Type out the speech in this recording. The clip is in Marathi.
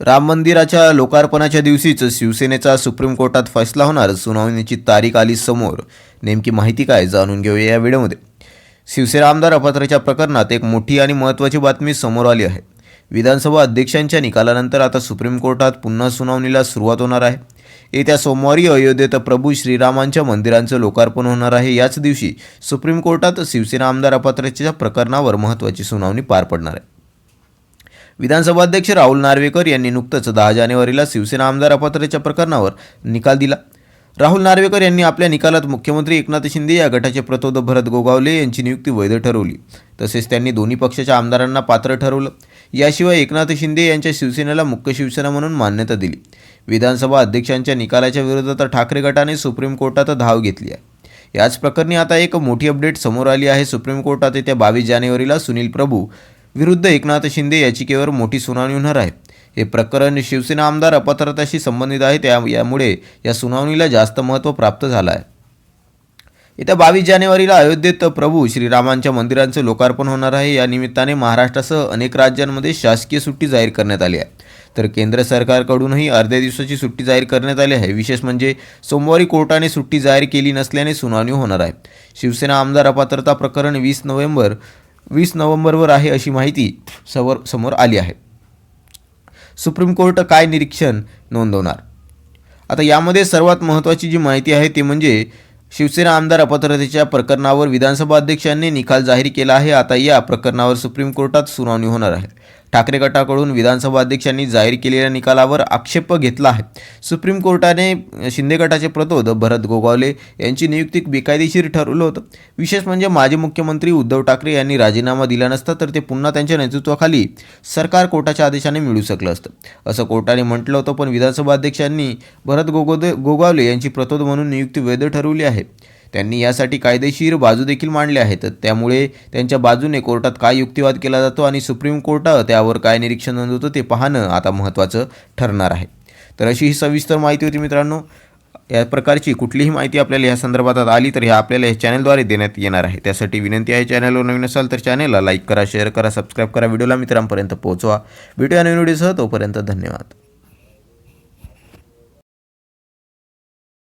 राम मंदिराच्या लोकार्पणाच्या दिवशीच शिवसेनेचा सुप्रीम कोर्टात फैसला होणार सुनावणीची तारीख आली समोर. नेमकी माहिती काय जाणून घेऊया या व्हिडिओमध्ये. शिवसेना आमदार अपात्रच्या प्रकरणात एक मोठी आणि महत्त्वाची बातमी समोर आली आहे. विधानसभा अध्यक्षांच्या निकालानंतर आता सुप्रीम कोर्टात पुन्हा सुनावणीला सुरुवात होणार आहे. येत्या सोमवारी अयोध्येत प्रभू श्रीरामांच्या मंदिरांचं लोकार्पण होणार आहे. याच दिवशी सुप्रीम कोर्टात शिवसेना आमदार अपात्रतेच्या प्रकरणावर महत्त्वाची सुनावणी पार पडणार आहे. विधानसभा अध्यक्ष राहुल नार्वेकर यांनी नुकतंच दहा जानेवारीला शिवसेना आमदार अपात्रतेच्या प्रकरणावर निकाल दिला. राहुल नार्वेकर यांनी आपल्या निकालात मुख्यमंत्री एकनाथ शिंदे या गटाचे प्रतोद भरत गोगावले यांची नियुक्ती वैध ठरवली. तसेच त्यांनी दोन्ही पक्षाच्या आमदारांना पात्र ठरवलं. याशिवाय एकनाथ शिंदे यांच्या शिवसेनेला मुख्य शिवसेना म्हणून मान्यता दिली. विधानसभा अध्यक्षांच्या निकालाच्या विरोधात ठाकरे गटाने सुप्रीम कोर्टात धाव घेतली आहे. याच प्रकरणी आता एक मोठी अपडेट समोर आली आहे. सुप्रीम कोर्टात येत्या बावीस जानेवारीला सुनील प्रभू विरुद्ध एकनाथ शिंदे याचिकेवर मोठी सुनावणी होणार आहे. हे प्रकरण शिवसेना आमदार अपात्रताशी संबंधित आहे त्या यामुळे या सुनावणीला जास्त महत्त्व प्राप्त झालं आहे. येत्या बावीस जानेवारीला अयोध्येत प्रभू श्रीरामांच्या मंदिरांचं लोकार्पण होणार आहे. या निमित्ताने महाराष्ट्रासह अनेक राज्यांमध्ये शासकीय सुट्टी जाहीर करण्यात आली आहे. तर केंद्र सरकारकडूनही अर्ध्या दिवसाची सुट्टी जाहीर करण्यात आली आहे. विशेष म्हणजे सोमवारी कोर्टाने सुट्टी जाहीर केली नसल्याने सुनावणी होणार आहे. शिवसेना आमदार अपात्रता प्रकरण वीस नोव्हेंबर वीस नोव्हेंबरवर आहे अशी माहिती समोर समोर आली आहे. सुप्रीम कोर्ट काय निरीक्षण नोंदवणार? आता यामध्ये सर्वात महत्त्वाची जी माहिती आहे ती म्हणजे शिवसेना आमदार अपात्रतेच्या प्रकरणावर विधानसभा अध्यक्षांनी निकाल जाहीर केला आहे. आता या प्रकरणावर सुप्रीम कोर्टात सुनावणी होणार आहे. ठाकरे गटाकडून विधानसभा अध्यक्षांनी जाहीर केलेल्या निकालावर आक्षेप घेतला आहे. सुप्रीम कोर्टाने शिंदे गटाचे प्रतोद भरत गोगावले यांची नियुक्ती बेकायदेशीर ठरवलं होतं. विशेष म्हणजे माजी मुख्यमंत्री उद्धव ठाकरे यांनी राजीनामा दिला नसता तर ते पुन्हा त्यांच्या नेतृत्वाखाली सरकार कोर्टाच्या आदेशाने मिळू शकलं असतं. असं कोर्टाने म्हटलं होतं पण विधानसभा अध्यक्षांनी भरत गोगोदे गोगावले यांची प्रतोद म्हणून नियुक्ती वैध ठरवली आहे. त्यांनी यासाठी कायदेशीर बाजू देखील मांडल्या आहेत त्यामुळे त्यांच्या बाजूने कोर्टात काय युक्तिवाद केला जातो आणि सुप्रीम कोर्ट त्यावर काय निरीक्षण नोंदवतो ते पाहणं आता महत्त्वाचं ठरणार आहे. तर अशी ही सविस्तर माहिती होती मित्रांनो. या प्रकारची कुठलीही माहिती आपल्याला या संदर्भात आली तर ह्या आपल्याला या चॅनलद्वारे देण्यात येणार आहे. त्यासाठी विनंती आहे चॅनलवर नवीन असाल तर चॅनलला लाईक करा शेअर करा सबस्क्राईब करा. व्हिडिओला मित्रांपर्यंत पोहोचवा. व्हिडिओ नवीन व्हिडिओसह. तोपर्यंत धन्यवाद.